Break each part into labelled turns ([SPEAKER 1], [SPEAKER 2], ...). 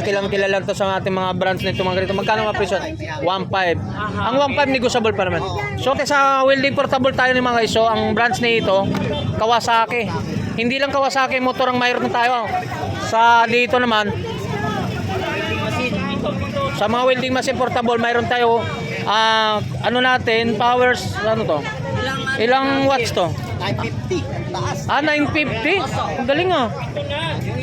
[SPEAKER 1] Kilang kilala to sa ating mga brands nito mga ganito. Magkano mga presyo? 1.5. Ang 1.5 negotiable pa naman. So okay, sa welding portable tayo ni mga iso, ang brands nito Kawasaki. Hindi lang Kawasaki motor ang mayroon tayo. Sa dito naman sa mga welding machine portable mayroon tayo ah, ano natin powers ano to? Ilang watts to?
[SPEAKER 2] 950.
[SPEAKER 1] Ah, 950? Ang galing ah.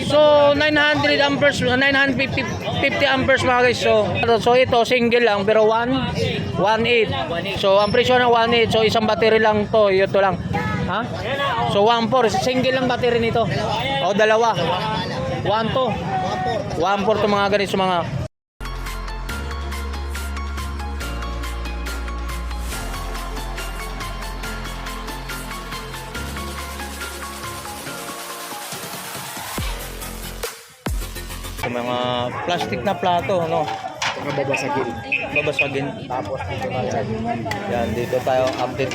[SPEAKER 1] So, 900 amperes, 950 50 amperes mga guys. So, so ito, single lang, pero 1, 1.8. So, ang presyo ng 1.8. So, isang battery lang to. Ito lang. Ha? So, 1.4. Single lang battery nito. O, dalawa. 1.2. 1.4 to mga ganito mga mga plastic na plato, no?
[SPEAKER 2] Mababasagin.
[SPEAKER 1] Babasagin.
[SPEAKER 2] Tapos dito yan.
[SPEAKER 1] Dito tayo update.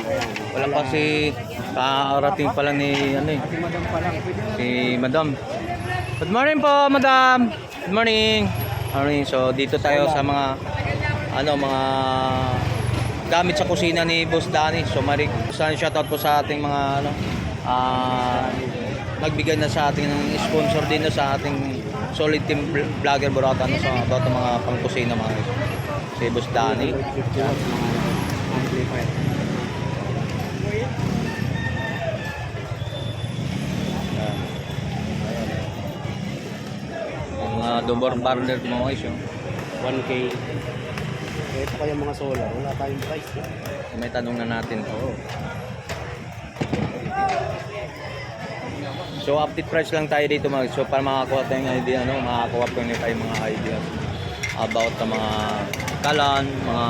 [SPEAKER 1] Wala pa si kaarating pa lang ni ano eh,
[SPEAKER 2] Si madam.
[SPEAKER 1] Good morning po, Madam. Good morning. Morning. So dito tayo sa mga ano mga gamit sa kusina ni Boss Danny. So marig sana shoutout po sa ating mga ano ah nagbigay na sa ating ng sponsor din sa ating solid team vl- vlogger Borata no, sa about ng mga pangkusina mga guys. Si Boss Danny.
[SPEAKER 2] 50 watts mga amplifier.
[SPEAKER 1] Yan. Yung mga guys, oh.
[SPEAKER 2] 1K. Ito kaya mga solar. Wala tayong price.
[SPEAKER 1] May tanong na natin. Oo. So update price lang tayo dito mga so para makakuha tayong idea ano, makakuha po tayo mga ideas about sa mga kalan, mga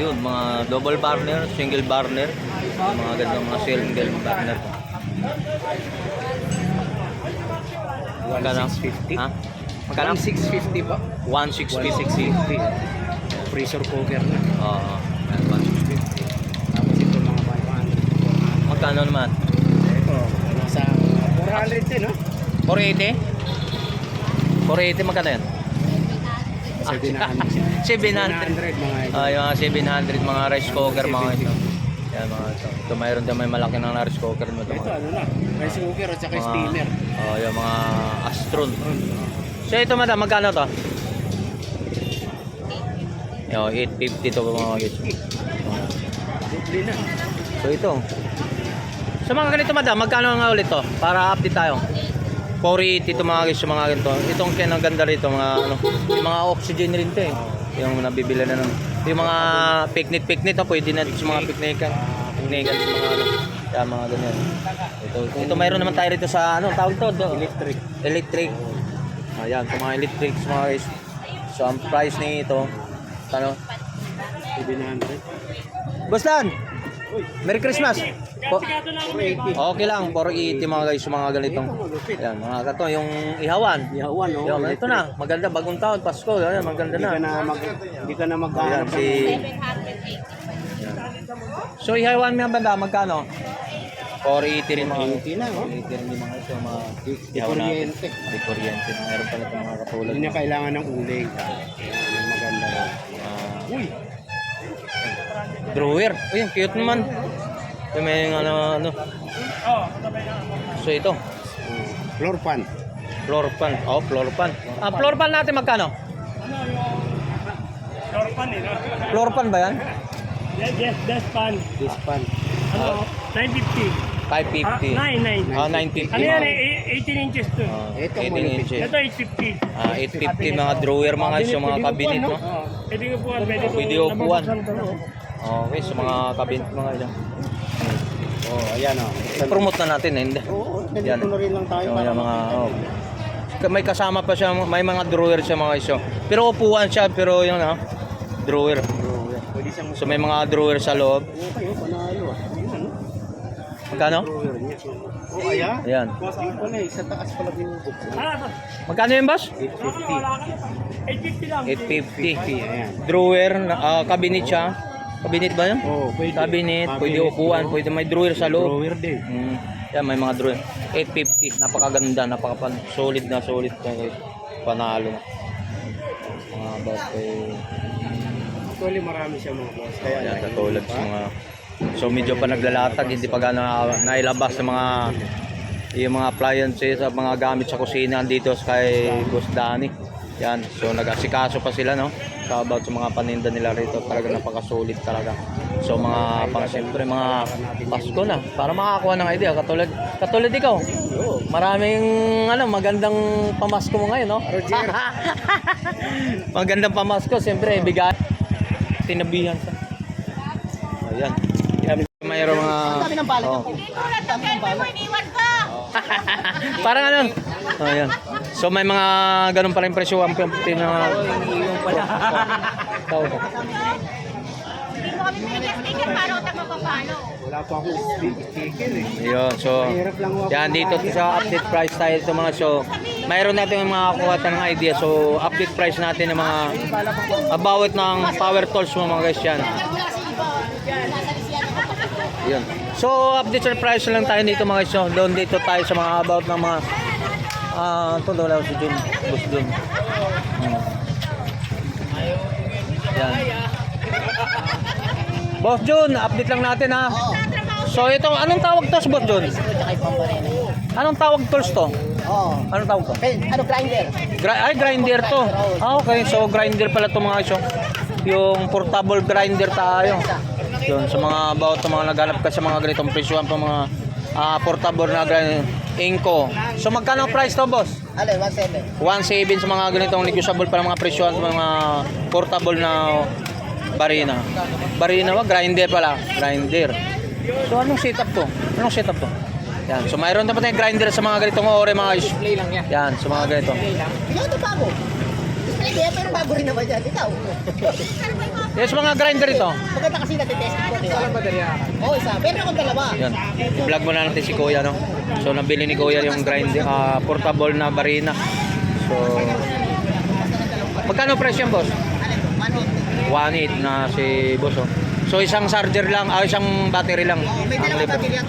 [SPEAKER 1] yun, mga double burner, single burner, mga ganitong mga single burner. Magkano?
[SPEAKER 2] 1650.
[SPEAKER 1] Ha? Magkano?
[SPEAKER 2] 1650 ba?
[SPEAKER 1] 1650.
[SPEAKER 2] 1650. Freezer cooker na.
[SPEAKER 1] Oo. yan, 150.
[SPEAKER 2] Tapos ito mga 500.
[SPEAKER 1] Magkano naman?
[SPEAKER 2] Ito, nasa 400 din, no?
[SPEAKER 1] 480? 480 magkano yan?
[SPEAKER 2] 700.
[SPEAKER 1] 700.
[SPEAKER 2] mga ito.
[SPEAKER 1] Ah, yung mga 700 mga rice cooker mga ito. Yan mga ito. Ito mayroon din may malaki ng rice cooker mo ito.
[SPEAKER 2] Ito ano na, rice cooker at saka steamer.
[SPEAKER 1] Oh, yung mga Astron. So ito madam, magkano to? Yo, 850 to mga
[SPEAKER 2] na.
[SPEAKER 1] So ito. Sa mga ganito madam, magkano nga ulit to? Para update tayo. 480 to mga guys, yung mga ganito. Itong kinang ganda rito, mga ano, yung mga oxygen rin to eh. Yung nabibili na ng yung mga picnic picnic to, pwede na sa mga picnican. Picnican sa mga ano, sa mga ganyan. Ito, ito mayroon naman tayo rito sa ano, tawag to, do,
[SPEAKER 2] Electric.
[SPEAKER 1] electric. Ayan, sa mga electric mga guys. So ang price nito, ano?
[SPEAKER 2] 700.
[SPEAKER 1] Bostan! Merry Christmas! Po,
[SPEAKER 2] 480.
[SPEAKER 1] Okay lang, 480 mga guys, yung mga ganitong. Yan, mga kato, yung ihawan.
[SPEAKER 2] Yawan, no?
[SPEAKER 1] Yan, ito na, maganda, bagong taon, Pasko, yan, maganda
[SPEAKER 2] Hindi ka
[SPEAKER 1] na.
[SPEAKER 2] na mag hindi ka na
[SPEAKER 1] Ayan,
[SPEAKER 2] maghanap
[SPEAKER 1] si... So, ihawan mo yung banda, magkano? 480 rin mga
[SPEAKER 2] 80 na, oh.
[SPEAKER 1] 480 rin yung mga ito, mga
[SPEAKER 2] Di
[SPEAKER 1] ihawan natin.
[SPEAKER 2] kuryente.
[SPEAKER 1] Di kuryente. Meron pala itong mga katulad.
[SPEAKER 2] Hindi niya kailangan ng uling. Yan, yung maganda.
[SPEAKER 1] Ah,
[SPEAKER 2] Uy!
[SPEAKER 1] Drawer. Uy, ang cute naman. Ito may ano, ano. So, ito.
[SPEAKER 2] Floor fan.
[SPEAKER 1] Floor pan. Oh, floor pan. Ah, floor pan natin magkano?
[SPEAKER 3] Floor pan eh?
[SPEAKER 1] Floor pan ba yan?
[SPEAKER 3] Yes, yes, that's pan.
[SPEAKER 2] This fan.
[SPEAKER 3] Ano? 950. Ah,
[SPEAKER 1] 550.
[SPEAKER 3] 9, 9.
[SPEAKER 1] Ah, 950.
[SPEAKER 3] Ano yan eh? 18 inches to.
[SPEAKER 1] Ah,
[SPEAKER 2] Ito,
[SPEAKER 1] 18
[SPEAKER 2] malupit.
[SPEAKER 1] inches.
[SPEAKER 3] Ito 850.
[SPEAKER 1] Ah, 850 mga drawer mga guys, yung mga cabinet, no?
[SPEAKER 3] Pwede ko po, pwede ko.
[SPEAKER 1] Pwede upuan. Okay, sa mga cabinet mga ilang.
[SPEAKER 2] Oh, ayan oh.
[SPEAKER 1] I-promote na natin, eh, hindi.
[SPEAKER 2] Oo,
[SPEAKER 1] Yan.
[SPEAKER 2] na rin lang tayo.
[SPEAKER 1] Yung, mga, oh. May kasama pa siya, may mga drawer siya mga oh. Pero upuan siya, pero yung ano, drawer.
[SPEAKER 2] Oh, yan. Pwede siyang
[SPEAKER 1] So may mga drawer sa loob.
[SPEAKER 2] Okay, oh, panalo ah. Yun, ano?
[SPEAKER 1] Magkano?
[SPEAKER 2] Oh, ayan.
[SPEAKER 1] Ayan.
[SPEAKER 2] Yung pala eh, sa taas pala.
[SPEAKER 3] Ah,
[SPEAKER 1] Magkano yun, boss?
[SPEAKER 2] 850.
[SPEAKER 3] wala ka na. 850 lang.
[SPEAKER 1] 850.
[SPEAKER 2] 50, ayan.
[SPEAKER 1] Drawer, na, ah, cabinet siya. Cabinet ba yun?
[SPEAKER 2] Oh, pwede.
[SPEAKER 1] Cabinet, pwede upuan, pwede may drawer sa loob.
[SPEAKER 2] Drawer din.
[SPEAKER 1] Mm, yan, may mga drawer. 850, napakaganda, napaka solid na solid na. Panalo na. Mga about kay...
[SPEAKER 2] Actually, marami siya mga boss. Kaya
[SPEAKER 1] Yan, katulad sa mga... So medyo pa naglalatag, hindi pa gano'n na- nailabas sa mga yung mga appliances at mga gamit sa kusina dito kay Boss Danny. Yan, so nag-asikaso pa sila no. So about sa mga paninda nila rito, talaga napakasulit talaga. So mga pang siyempre mga Pasko na para makakuha ng idea katulad katulad ikaw. Maraming ano magandang pamasko mo ngayon no. magandang pamasko siyempre bigay tinabihan sa. Ayan. Yan, mayroong mga oh.
[SPEAKER 4] Tulad ng kelpe mo, iniwan!
[SPEAKER 1] Parang ano? Oh, yan. So may mga ganun pa rin presyo ang pin na Tao ko.
[SPEAKER 4] Hindi mo kami binigyan sticker, paano tayo mapapalo?
[SPEAKER 2] wala pa akong sticker eh.
[SPEAKER 1] Yun, so yan dito sa update price tayo ito mga so mayroon natin yung mga kuha ng idea so update price natin ng mga about ng power tools mo mga guys yan yun so update price lang tayo dito mga so, doon dito tayo sa mga about ng mga ah ito daw lang si Jun boss Jun Hmm. yan boss Jun update lang natin ha so ito anong tawag to sa boss Jun Anong tawag tools to?
[SPEAKER 5] Oo.
[SPEAKER 1] Anong tawag to?
[SPEAKER 5] Ano, grinder?
[SPEAKER 1] Gra- ay, grinder to. Ah, okay. So, grinder pala to mga iso. Yung portable grinder tayo. Yun, sa mga about sa mga naghanap ka sa mga ganitong presyuhan pa mga ah, portable na grinder. Inco. So, magkano ang price to, boss?
[SPEAKER 5] Ano, 1.7.
[SPEAKER 1] 1.7 sa mga ganitong negotiable para mga presyuhan sa mga portable na barina. Barina ba? Grinder pala. Grinder. So, anong setup to? Anong setup to? Yan. So, mayroon dapat yung grinder sa mga ganitong ore, mga display lang yan. Yan, sa mga ganito.
[SPEAKER 5] Ikaw ito bago. Hindi, pero bago rin naman yan. Ikaw.
[SPEAKER 1] Yes, mga grinder ito.
[SPEAKER 5] Maganda kasi natitest ko. Isa baterya. Oo, isa. Pero akong dalawa.
[SPEAKER 1] Yan. I-vlog mo na natin si Kuya, no? So, nabili ni Kuya yung grinder, ah, portable na barina. So, magkano presyo yan, boss?
[SPEAKER 5] Ano ito? 1.8.
[SPEAKER 1] 1.8 na si boss, oh. So, isang charger lang, ah, isang battery lang.
[SPEAKER 5] Oo, may
[SPEAKER 1] ang
[SPEAKER 5] dalawang
[SPEAKER 1] libre.
[SPEAKER 5] baterya.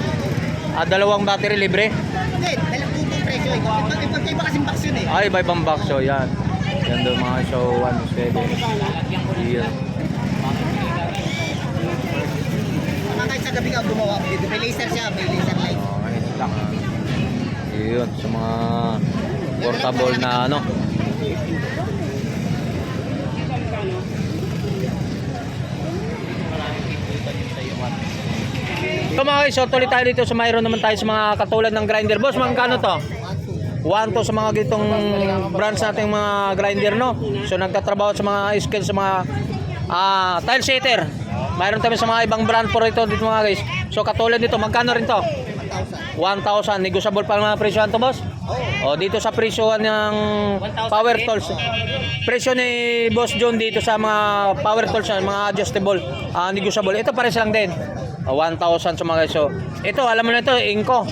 [SPEAKER 1] Ah, dalawang battery libre?
[SPEAKER 5] Hindi, dalawang tutong presyo. eh. Pag ipagkaiba kasing box yun eh.
[SPEAKER 1] Ay, iba ibang box, so yan. Yan mga show 1.7. Yan.
[SPEAKER 5] Mga sa gabi ka gumawa dito. May laser siya, may laser light.
[SPEAKER 1] Okay. Yun, sa mga portable na ano. Ito mga guys, so tuloy tayo dito sa mayroon naman tayo sa mga katulad ng grinder. Boss, magkano to? 1 to sa mga gitong brands nating mga grinder no. So nagtatrabaho sa mga skill sa mga ah tile setter. Mayroon kami sa mga ibang brand po rito dito mga guys. So katulad nito, magkano rin to? 1,000. Negotiable pa mga presyohan to, boss? O, dito sa presyohan ng power tools. Presyo ni Boss John dito sa mga power tools, mga adjustable, ah, negotiable. Ito pares lang din. O, 1,000 sa mga guys. So, ito, alam mo na ito, Inco.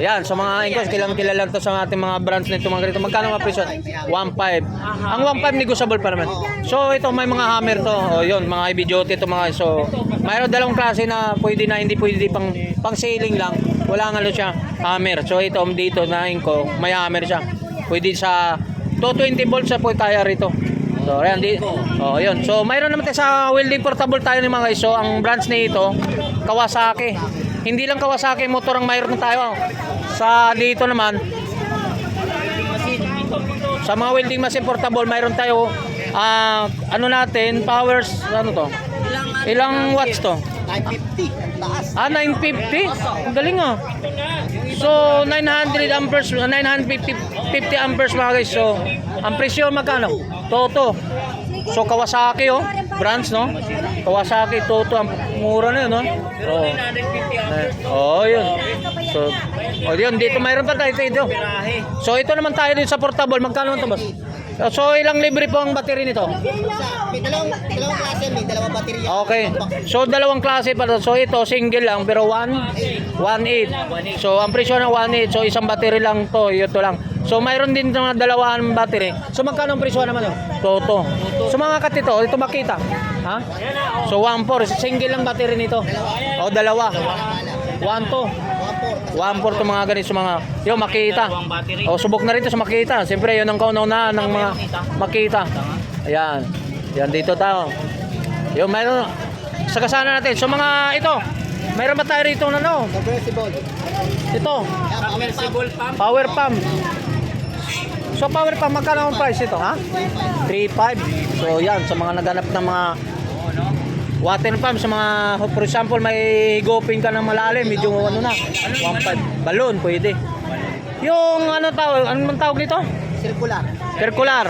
[SPEAKER 1] Yan, sa mga Inco, kilang kilala to sa ating mga brands nito mga ganito. Magkano mga presyo? 1,500. Ang 1,500 negotiable pa naman. So, ito, may mga hammer to. O, yun, mga heavy duty to mga. So, mayroon dalawang klase na pwede na hindi pwede pang pang sailing lang. Wala nga ano siya, hammer. So ito dito na ko, may hammer siya. Pwede sa 220 volts sa pwede kaya rito. So ayan di. Oh, yun. So mayroon naman tayo sa welding portable tayo ng mga guys. So ang brands nito Kawasaki. Hindi lang Kawasaki motor ang mayroon tayo. Sa dito naman sa mga welding machine portable mayroon tayo ah ano natin powers ano to ilang watts to
[SPEAKER 5] 550. Ang taas.
[SPEAKER 1] Ah, 950? Ang galing ah. So, 900 amperes, 950 50 amperes mga guys. So, ang presyo magkano? Toto. So, Kawasaki oh. Brands no? Kawasaki, Toto. Ang mura na yun no? Oo. Oh, yun. So, oh, yun. Dito mayroon pa tayo dito. So, ito naman tayo dito sa portable. Magkano naman ito boss? So, ilang libre po ang battery nito?
[SPEAKER 5] May dalawang, dalawang klase, may dalawang baterya.
[SPEAKER 1] Okay. So dalawang klase pala. So ito single lang pero 1 1.8. So ang presyo ng 1.8 so isang battery lang to, ito lang. So mayroon din ng dalawang battery. So magkano ang presyo naman yun? Toto. So mga katito, ito makita. Ha? So 1.4 single lang battery nito. O dalawa. 1-2.
[SPEAKER 5] 1-4.
[SPEAKER 1] 1-4 to mga ganito sa mga, yung makita. O, subok na rin to sa makita. Siyempre, yun ang kauna-unahan ng mga makita. Ayan. Yan, dito tayo. Yung mayroon, sagasana natin. So mga ito, mayroon ba tayo rito na ano?
[SPEAKER 5] Conversible.
[SPEAKER 1] Ito,
[SPEAKER 5] Yan, conversible pump.
[SPEAKER 1] power pump. So power pump, magkano ang price ito, ha? 3.5. So yan, sa mga naganap ng mga water pump, sa mga, for example, may higopin ka ng malalim, medyo ano na, 1.5. Balon, pwede. Yung ano tawag, anong tawag dito?
[SPEAKER 5] Circular.
[SPEAKER 1] Circular.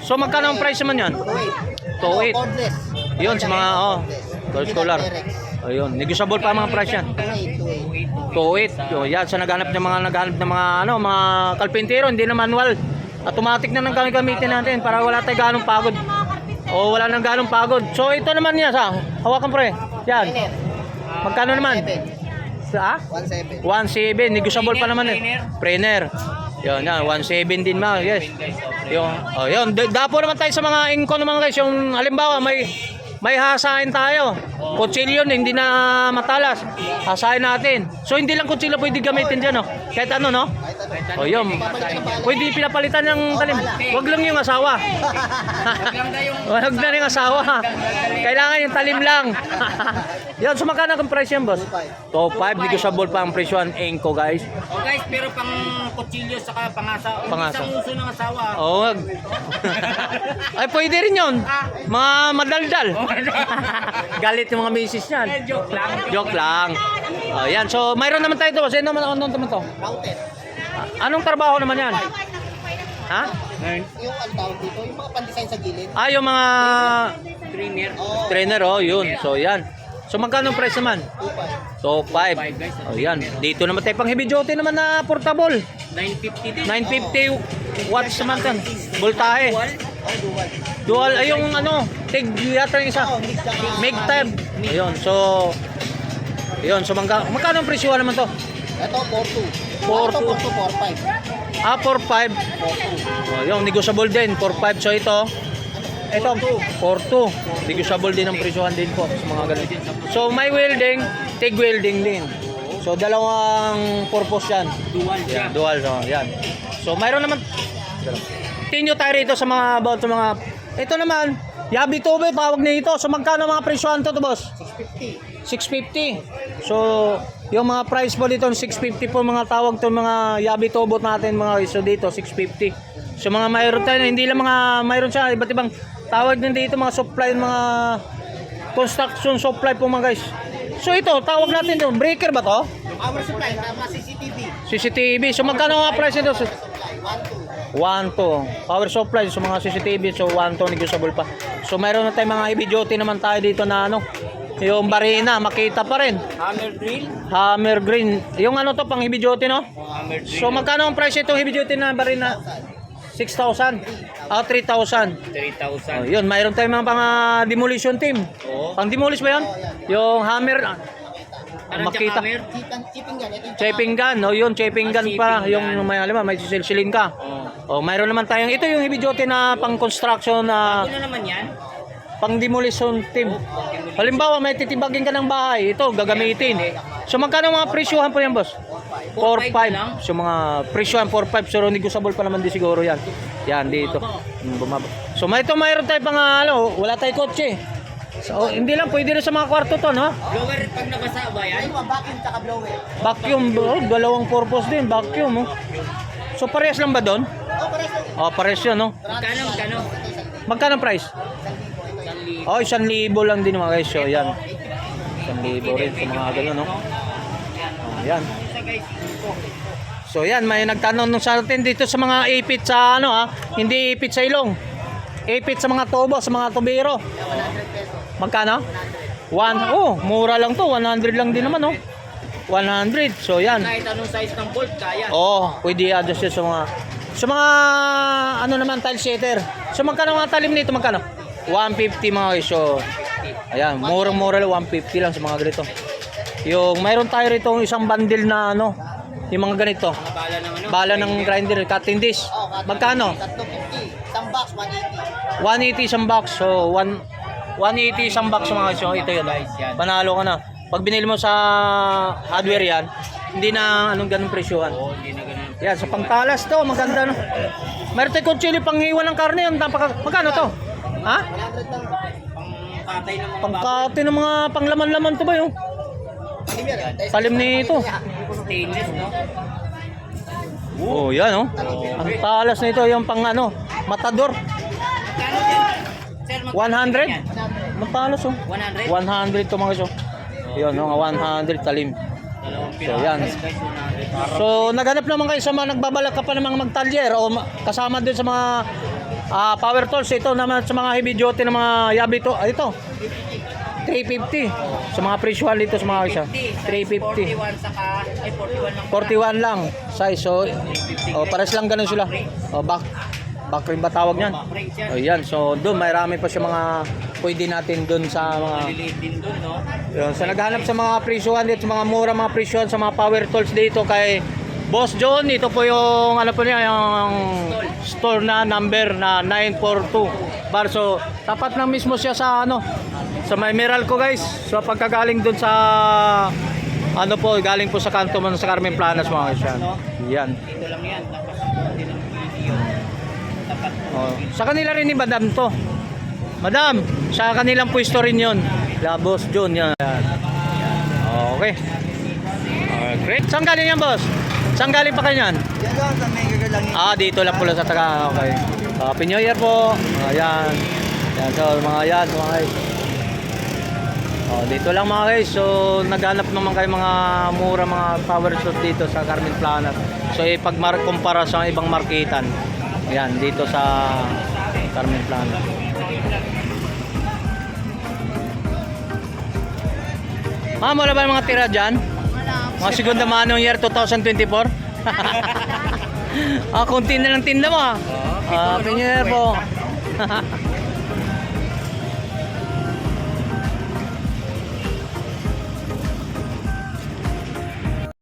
[SPEAKER 1] So magkano ang price naman yan?
[SPEAKER 5] 2.8.
[SPEAKER 1] 2.8.
[SPEAKER 5] Cordless.
[SPEAKER 1] Yun, sa mga, oh, circular. Ayun, negotiable pa ang mga price yan.
[SPEAKER 5] 2.8.
[SPEAKER 1] 2.8. Yo, yan sa naghanap ng mga naghanap ng mga ano, mga kalpintero, hindi na manual. Automatic na nang kami gamitin natin para wala tayong ganong pagod. O wala nang ganong pagod. So ito naman niya sa hawakan pre. Yan. Magkano naman?
[SPEAKER 5] 7.
[SPEAKER 1] Sa ah?
[SPEAKER 5] 1.7.
[SPEAKER 1] 1.7, negotiable pa naman eh. Trainer. Yun, yan, 1.7 din ma, yes. Yung, oh, yun, D- dapo naman tayo sa mga inko naman guys, yung halimbawa may may hasain tayo. Kutsilyo hindi na matalas. Hasain natin. So hindi lang kutsilyo pwede gamitin diyan, no. Kahit ano, no? Oh, yun. Pwede pinapalitan ng talim. Wag lang yung asawa. Wag na yung asawa. Kailangan yung talim lang. Yan, so magkano ang price yan, boss? Top 5, negotiable pa ang presyo ang Enco, guys.
[SPEAKER 6] Oh guys, pero pang kutsilyo saka pangasa.
[SPEAKER 1] Pangasa.
[SPEAKER 6] Isang uso ng asawa.
[SPEAKER 1] Oo, wag. Ay, pwede rin yun. Mga madaldal. Galit yung mga misis niyan.
[SPEAKER 6] Joke lang.
[SPEAKER 1] Joke lang. Oh, yan. So, mayroon naman tayo ito. Kasi naman, ano naman to?
[SPEAKER 5] Routed.
[SPEAKER 1] Anong trabaho naman yan? Ha?
[SPEAKER 5] Yung ano tawag dito, yung mga pan-design sa gilid.
[SPEAKER 1] Ah, yung mga
[SPEAKER 6] Trainer.
[SPEAKER 5] Oo.
[SPEAKER 1] trainer, oh, yun. So, yan. So, magkano ang price naman?
[SPEAKER 5] 2.5.
[SPEAKER 1] So, 5. Oh, yan. Dito naman tayo pang heavy duty naman na portable.
[SPEAKER 6] 950 din.
[SPEAKER 1] 950 watts naman yan. Voltahe.
[SPEAKER 5] Oh, dual.
[SPEAKER 1] Dual, ay yung ano, tig yata yung isa.
[SPEAKER 5] Oh,
[SPEAKER 1] Mig tab. Ayun, so Ayun, so magka, magkano ang presyo naman to?
[SPEAKER 5] Ito, 4.2.
[SPEAKER 1] 4.2.
[SPEAKER 5] Ito, 4.2, 4.5.
[SPEAKER 1] Ah, 4.5.
[SPEAKER 5] 4.2.
[SPEAKER 1] Oh, yung negotiable din, 4.5. So ito, ito, 4.2. Negotiable din ang presyohan din po sa mga ganun. So may welding, TIG welding din. So dalawang purpose yan.
[SPEAKER 6] Dual.
[SPEAKER 1] Yan, dual. So, yan. So mayroon naman, Tinyo tayo rito sa mga about sa mga, ito naman, Yabi Tube, tawag nito. So magkano mga presyohan to, to boss?
[SPEAKER 5] 650.
[SPEAKER 1] 650. So, yung mga price po dito, 650 po mga tawag to mga yabi tobot natin mga guys. So dito, 650. So mga mayroon tayo, hindi lang mga mayroon siya, iba't ibang tawag din dito mga supply, mga construction supply po mga guys. So ito, tawag natin ito, breaker ba to?
[SPEAKER 5] Power supply, tama CCTV.
[SPEAKER 1] CCTV. So magkano nga price nito?
[SPEAKER 5] Supply, 1.2.
[SPEAKER 1] 1 to. Power supply so mga CCTV so 1 to negotiable pa. So mayroon na tayong mga duty naman tayo dito na ano. Yung barina, makita pa rin.
[SPEAKER 6] Hammer drill.
[SPEAKER 1] Hammer green. Yung ano to pang duty no?
[SPEAKER 6] Hammer drill.
[SPEAKER 1] So magkano ang price ito duty na barina? 6,000. Ah, 3,000.
[SPEAKER 6] 3,000.
[SPEAKER 1] Oh, yun, mayroon tayong mga pang ah, demolition team.
[SPEAKER 6] Oo.
[SPEAKER 1] Pang demolish ba yan? Yung hammer,
[SPEAKER 6] Anong
[SPEAKER 1] makita.
[SPEAKER 6] hammer?
[SPEAKER 5] Chipping, chipping gun. Ito yung
[SPEAKER 1] Chaping gun, oh yun, chaping gun pa,
[SPEAKER 6] chaping
[SPEAKER 1] yung may alam may sisilsilin ka.
[SPEAKER 6] Oh.
[SPEAKER 1] Oh, mayroon naman tayong ito yung heavy duty na pang construction na
[SPEAKER 6] Ano naman yan?
[SPEAKER 1] pang demolition team. Halimbawa, may titibagin ka ng bahay, ito gagamitin. So magkano mga presyuhan po yan, boss?
[SPEAKER 6] 4.5 lang?
[SPEAKER 1] 4.5. So mga presyuhan 4.5, so negotiable pa naman din siguro yan. Yan dito. Mm, bumaba. So may ito mayroon tayo pang ah, ano, wala tayong kotse. So, oh, hindi lang pwede rin sa mga kwarto to, no?
[SPEAKER 6] Blower pag nabasa ba yan?
[SPEAKER 5] Ayun, vacuum tsaka blower.
[SPEAKER 1] Vacuum, oh, dalawang purpose din, vacuum, oh. So parehas lang ba doon?
[SPEAKER 5] Oh, pares lang.
[SPEAKER 1] Oh, parehas yun, no?
[SPEAKER 6] Magkano, magkano?
[SPEAKER 1] Magkano price? Oh, isang libo lang din mga guys. So, yan. Isang libo rin sa mga gano'n, no? Oh, yan. So, yan. May nagtanong nung sa atin dito sa mga ipit sa ano, ha? Hindi ipit sa ilong. Ipit sa mga tubo, sa mga tubero.
[SPEAKER 5] 100 pesos.
[SPEAKER 1] Magkano? One. Oh, mura lang to. 100 lang din naman, no? 100. So, yan.
[SPEAKER 6] kahit anong size ng bolt, kaya.
[SPEAKER 1] Oo, oh, pwede i-adjust yun sa mga sa mga ano naman tile setter. So magkano mga talim nito magkano? 150 mga guys. So ayan, murang-mura lang 150 lang sa mga ganito. Yung mayroon tayo rito isang bundle na ano, yung mga ganito.
[SPEAKER 6] Bala ng ano?
[SPEAKER 1] Bala ng grinder, cutting disc.
[SPEAKER 5] Oh,
[SPEAKER 1] Magkano?
[SPEAKER 5] 350. Isang box, 180.
[SPEAKER 1] 180 isang box. So 1 180 isang box mga. So ito yun. Panalo ka na. Pag binili mo sa hardware yan, hindi na anong ganung presyohan.
[SPEAKER 6] Oo, hindi na ganun.
[SPEAKER 1] Yan, sa pangtalas to, maganda no. Meron tayong kutsili panghiwa ng karne, yung napaka... Magkano to? Ha?
[SPEAKER 6] Pang patay ng mga
[SPEAKER 1] Pangkati ng mga panglaman-laman to ba yung? Talim nito.
[SPEAKER 6] stainless, no?
[SPEAKER 1] Oh, yan oh. Ang talas nito yung pang ano, matador.
[SPEAKER 6] Kano yan? Sir, magkano
[SPEAKER 1] 100?
[SPEAKER 6] yan?
[SPEAKER 1] Matalas oh.
[SPEAKER 6] 100?
[SPEAKER 1] 100 to mga so. Yun, no, 100 talim. So, yan.
[SPEAKER 6] guys, 100.
[SPEAKER 1] So, naghanap naman kayo sa mga nagbabalak ka pa ng mga magtalyer o ma- kasama din sa mga ah, power tools. Ito naman sa mga heavy duty ng mga yabi to. Ah, ito. 350. Sa mga presyual dito sa mga isa. 350.
[SPEAKER 6] 41 saka, ay 41 lang.
[SPEAKER 1] 41 lang size. So, oh, pares lang ganun sila. Oh, back back rin ba tawag niyan?
[SPEAKER 6] Backbrakes yan.
[SPEAKER 1] Oh, yan. So, doon marami pa siya mga pwede natin doon sa mga
[SPEAKER 6] Maliliit din dun, no?
[SPEAKER 1] yun, sa naghanap sa mga presyuhan dito, sa mga mura mga presyuhan sa mga power tools dito kay Boss John, ito po yung ano po niya, yung store na number na 942 bar. So, tapat lang mismo siya sa ano, sa may Meralco guys. So, pagkagaling dun sa ano po, galing po sa kanto man sa Carmen Planas mga guys. Yan. Yan.
[SPEAKER 6] Dito lang yan. Tapos, hindi lang video. Tapat.
[SPEAKER 1] Oh. Sa kanila rin ni Madam to. Madam, sa kanilang pwesto rin yun. La Boss John yan. Yan. Okay. Alright, great. Saan galing yan, boss? Saan galing pa kayo yan?
[SPEAKER 5] Lang, sa gagalangin.
[SPEAKER 1] Ah, dito lang pula sa taga. Okay. Happy New Year po. Ayan. Yan, so mga yan, mga guys. Oh, dito lang mga guys. So, naghanap naman kayo mga mura mga power tools dito sa Carmen Planas. So, ipag-kumpara sa ibang marketan. Yan, dito sa Carmen Planas. Ma'am, wala ba mga tira dyan? Mga segunda manong year 2024? ah, konti na lang tinda mo ah. Ah, Year po.